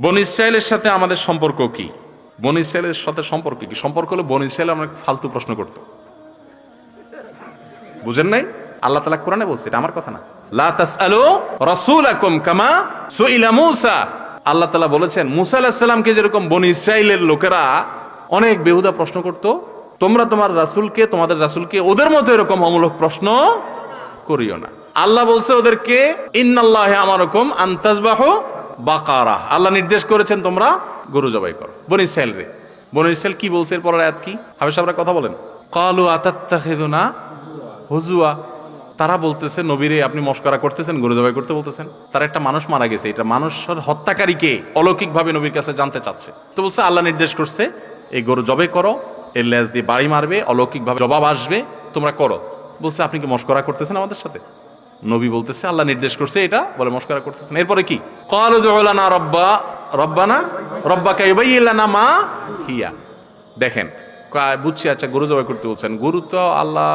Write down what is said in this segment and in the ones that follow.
বন সাথে আমাদের সম্পর্ক কি? বন ইসরায়েলের সাথে সম্পর্ক কি? সম্পর্ক হলো বন ইসরায়েল ফালতু প্রশ্ন করতো। বুঝেন নাই? আল্লাহ তালা কোরআনে বলছে, এটা আমার কথা না। লা তাসআলু রাসূলাকুম কামা আল্লাহ তালা বলেছেন, মুসা সালামকে যেরকম বন ইসরায়েলের লোকেরা অনেক বেহুদা প্রশ্ন করত, তোমরা তোমার রাসূলকে, তোমাদের রাসূলকে ওদের মতো এরকম অমূলক প্রশ্ন করিও না। আল্লাহ বলছে ওদেরকে, ইন্নাল্লাহে আমারকম আন্তাজবাহ বাকারা। আল্লাহ নির্দেশ করেছেন তোমরা গরু জবাই করো। বন ইসরায়েল রে। বন ইসরায়েল কি বলছে? এর পরের আয়াত কি? হবে সাবরা কথা বলেন। কালু আতাত্তাখিদুনা হুজুয়া। তারা বলতেছে, নবীরে আপনি মস্করা করতেছেন, গরু জবাই করতে বলতেছেন। তার একটা মানুষ মারা গেছে। এটা মানুষের হত্যাকারীকে অলৌকিকভাবে নবীর কাছে জানতে চাচ্ছে। তো বলছে, আল্লাহ নির্দেশ করছে, এই গরু জবাই করো, এর লেজ দিয়ে বাড়ি মারবে, অলৌকিকভাবে জবাব আসবে, তোমরা করো। বলছে, আপনি কি মস্করা করতেছেন আমাদের সাথে? নবী বলতেছে, আল্লাহ নির্দেশ করছে এটা বলে মস্করা করতেছেন এরপরে কি? কল না রব্বা, রব্বানা মা হিয়া। দেখেন বুঝছি আচ্ছা গরু জবাই করতে বলছেন। গরু তো আল্লাহ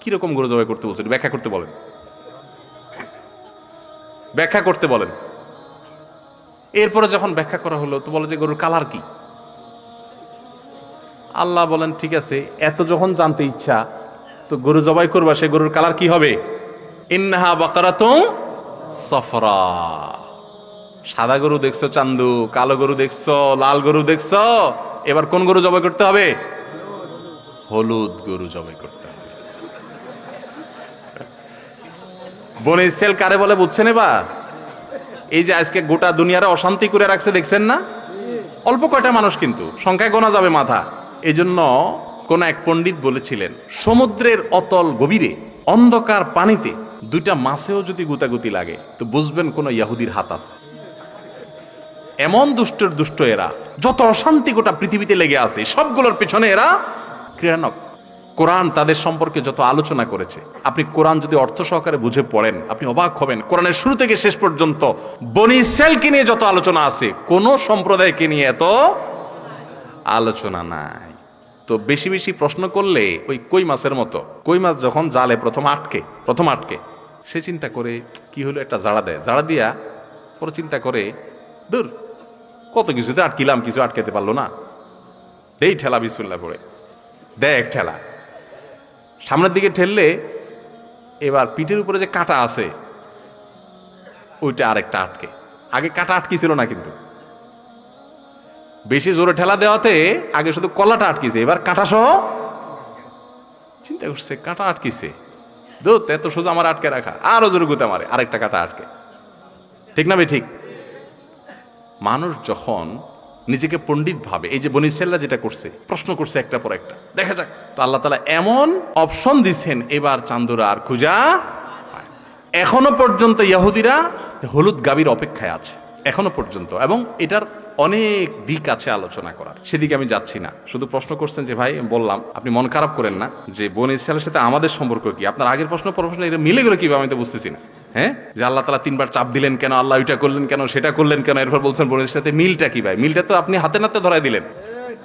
কীরকম গরু জবাই করতে বলছেন? ব্যাখ্যা করতে বলেন। ব্যাখ্যা করতে বলেন। এরপরে যখন ব্যাখ্যা করা হলো, তো বলে যে গরুর কালার কি? আল্লাহ বলেন, ঠিক আছে, এত যখন জানতে ইচ্ছা, তো গরু জবাই করবা, সে গরুর কালার কি হবে? ইন্নাহা বাকারাতুম সফরা। সাদা গরু দেখছ, চান্দু? কালো গরু দেখছ, লাল গরু দেখছ? এবার কোন গরু জবাই করতে হবে? হলুদ গরু জবাই করতে হবে। বনে ইসরায়েল কারে বলে বুঝছেন এবার? এই যে আজকে গোটা দুনিয়ারে অশান্তি করে রাখছে, দেখছেন না? অল্প কয়টা মানুষ কিন্তু, সংখ্যায় গোনা যাবে মাথা। এই জন্য কোন এক পণ্ডিত বলেছিলেন, সমুদ্রের অতল গভীরে, অন্ধকার পানিতে দুইটা মাছেও যদি গুতাগুতি লাগে, তো বুঝবেন কোন ইয়াহুদির হাত আছে। এমন দুষ্টর দুষ্ট এরা, যত অশান্তি গোটা পৃথিবীতে লেগে আছে, সবগুলোর পেছনে এরা ক্রীড়ানক। কোরআন তাদের সম্পর্কে যত আলোচনা করেছে, আপনি কোরআন যদি অর্থ সহকারে বুঝে পড়েন, আপনি অবাক হবেন। কোরআনের শুরু থেকে শেষ পর্যন্ত বনি ইসরায়েলকে নিয়ে যত আলোচনা আছে, কোন সম্প্রদায়কে নিয়ে এত আলোচনা নাই। তো বেশি বেশি প্রশ্ন করলে ওই কই মাছের মতো? কই মাছ যখন জালে প্রথম আটকে প্রথম আটকে সে চিন্তা করে, কি হলো একটা জাড়া দেয়। জাড়া দিয়া পরে চিন্তা করে দূর কত কিছুতে আটকিলাম, কিছু আটকাতে পারল না। দেই ঠেলা বিসমিল্লা পড়ে। দেয় এক ঠেলা। সামনের দিকে ঠেললে এবার পিঠের উপরে যে কাঁটা আছে, ওইটা আরেকটা আটকে। আগে কাঁটা আটকি ছিল না কিন্তু। বেশি জোরে ঠেলা দেওয়াতে আগে শুধু কলাটা আটকিছে, এবার কাঁটা সহ চিন্তা করছে, কাঁটা আটকিছে। দূর এত সোজা আমার আটকে রাখা। আরও জোরে গুতে মারে, আরেকটা কাটা আটকে। ঠিক না ভাই, ঠিক? মানুষ যখন নিজেকে পণ্ডিত ভাবে, এই যে বনিসেল্লা যেটা করছে, প্রশ্ন করছে একটা পর একটা। দেখা যাক, তো আল্লাহ তালা এমন অপশন দিছেন, এবার চান্দুরা আর খুঁজা এখনও পর্যন্ত ইহুদিরা হলুদ গাবির অপেক্ষায় আছে। এখনও পর্যন্ত, এবং এটার অনেক দিক আছে আলোচনা করার। সেদিকে আমি যাচ্ছি না। শুধু প্রশ্ন করছেন যে, ভাই বললাম, আপনি মন খারাপ করেন না যে, বোন ইসরায়েলের সাথে আমাদের সম্পর্ক কি? আপনার আগের প্রশ্ন প্রশ্ন এটা মিলে গেলে কীভাবে আমি তো বুঝতেছি না। হ্যাঁ? যে আল্লাহ তালা তিনবার চাপ দিলেন কেন, আল্লাহ ওইটা করলেন কেন, সেটা করলেন কেন, এরপর বলছেন, বোনের সাথে মিলটা কি ভাই? মিলটা তো আপনি হাতে নাতে ধরাই দিলেন।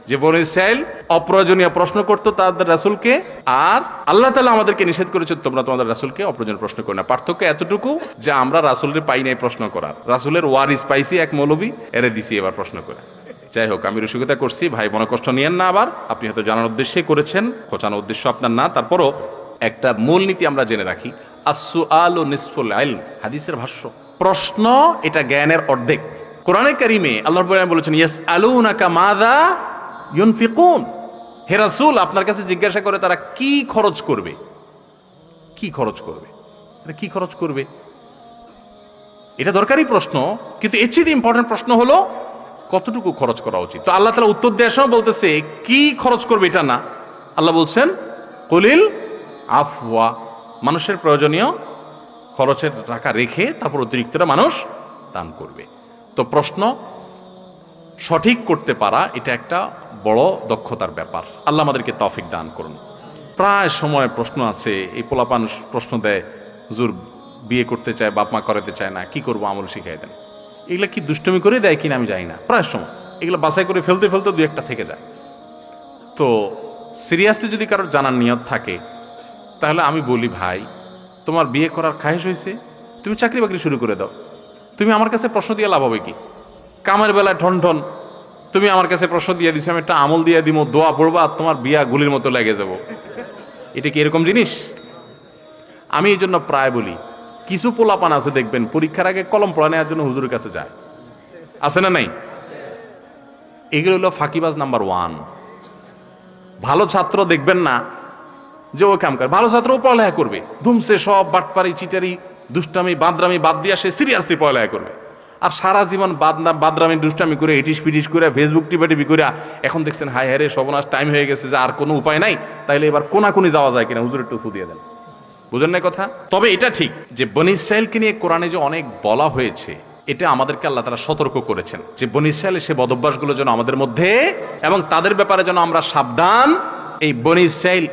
যে বন ইসরায়েল অপ্রয়োজনীয় প্রশ্ন করতো তাদের রাসুলকে, আর আল্লাহ তালা আমাদেরকে নিষেধ করেছে তোমরা তোমাদের রাসুলকে অপ্রয়োজনীয় প্রশ্ন করো না। পার্থক্য এতটুকু যে আমরা রাসুলের পাই নাই প্রশ্ন করার। রাসুলের ওয়ারিস পাইছি এক মৌলবী, এরে দিছি এবার প্রশ্ন করে। যাই হোক, আমি রসিকতা করছি, ভাই মনে কষ্ট নিয়েন না আবার। আপনি হয়তো জানার উদ্দেশ্যে করেছেন, খোঁচানোর উদ্দেশ্য আপনার না। তারপরও একটা মূলনীতি আমরা জেনে রাখি আসু আল ও নিসফুল আইল, হাদিসের ভাষ্য। প্রশ্ন এটা জ্ঞানের অর্ধেক। কোরআনে কারিমে আল্লাহ বলেছেন ইয়াস আলুনাকা মাদা ইউনফিকুন। হে রাসূল, আপনার কাছে জিজ্ঞাসা করে তারা কি খরচ করবে? কি খরচ করবে? কি খরচ করবে? এটা দরকারি প্রশ্ন, কিন্তু এর চেয়ে ইম্পর্টেন্ট প্রশ্ন হলো কতটুকু খরচ করা উচিত? তো আল্লাহ তালা উত্তর দেওয়ার সময় বলতেছে, কি খরচ করবে এটা না? আল্লাহ বলছেন, কলিল আফওয়া, মানুষের প্রয়োজনীয় খরচের টাকা রেখে তারপর অতিরিক্তটা মানুষ দান করবে। তো প্রশ্ন সঠিক করতে পারা, এটা একটা বড় দক্ষতার ব্যাপার। আল্লাহ আমাদেরকে তফিক দান করুন। প্রায় সময় প্রশ্ন আছে, এই পোলাপান প্রশ্ন দেয়, হুজুর, বিয়ে করতে চায়, বাপ মা করাতে চায় না, কি করব, আমল শিখাই দেন। এগুলা কি দুষ্টমি করে দেয় কিনা আমি জানি না, প্রায় সময়। এগুলো বাছাই করে ফেলতে ফেলতে দু একটা থেকে যায়। তো সিরিয়াসলি যদি কারোর জানার নিয়ত থাকে, তাহলে আমি বলি, ভাই, তোমার বিয়ে করার খাহেশ হয়েছে তুমি চাকরি বাকরি শুরু করে দাও। তুমি আমার কাছে প্রশ্ন দিয়ে লাভ হবে কি? কামের বেলায় ঠন ঠন, তুমি আমার কাছে প্রশ্ন দিয়ে দিছো, আমি একটা আমল দিয়ে দিব দোয়া পড়বা আর তোমার বিয়া গুলির মতো লেগে যাব। এটা কি এরকম জিনিস? আমি এই জন্য প্রায় বলি, কিছু পোলাপান আছে দেখবেন, পরীক্ষার আগে কলম পড়া নেওয়ার জন্য হুজুরের কাছে যায়। আছে না নাই? এগুলো হলো ফাঁকিবাজ নাম্বার ওয়ান। ভালো ছাত্র দেখবেন না, যে ও কাম করে। ভালো ছাত্র পড়ালেখা করবে। ধুমসে সব বাটপারি, চিটারি, দুষ্টামি, বাদরামি বাদ দিয়ে সে সিরিয়াসলি পড়ালেখা করবে। আর সারা জীবন বাদনা বাদরামি, দুষ্টামি করে এটিস পিটিস করে ফেসবুক টিপা টিপি করে এখন দেখছেন হাই হারে সর্বনাশ টাইম হয়ে গেছে যে আর কোনো উপায় নাই, তাইলে এবার কোনাকুনি যাওয়া যায় কিনা? হুজুর একটু দিয়ে দেন। বুঝেন না কথা? তবে এটা ঠিক যে বনি নিয়ে কোরআনে যে অনেক বলা হয়েছে, এটা আমাদেরকে আল্লাহ তারা সতর্ক করেছেন যে বনি সে বদভ্যাসগুলো যেন আমাদের মধ্যে এবং তাদের ব্যাপারে যেন আমরা সাবধান, এই বনি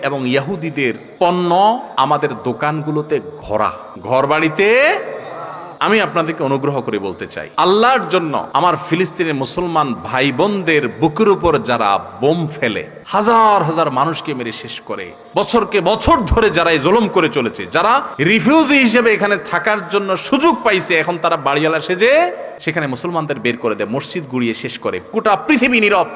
এবং ইয়াহুদিদের পণ্য আমাদের দোকানগুলোতে ঘোরা ঘর বাড়িতে আমি আপনাদেরকে অনুগ্রহ করে বলতে চাই, আল্লাহর জন্য আমার ফিলিস্তিনের মুসলমান ভাই বোনদের বুকের উপর যারা বোম ফেলে, হাজার হাজার মানুষকে মেরে শেষ করে, বছরকে বছর ধরে যারা এই জুলুম করে চলেছে, যারা রিফিউজি হিসেবে এখানে থাকার জন্য সুযোগ পাইছে, এখন তারা বাড়িওয়ালা সেজে সেখানে মুসলমানদের বের করে দেয়, মসজিদ গুড়িয়ে শেষ করে, গোটা পৃথিবী নীরব।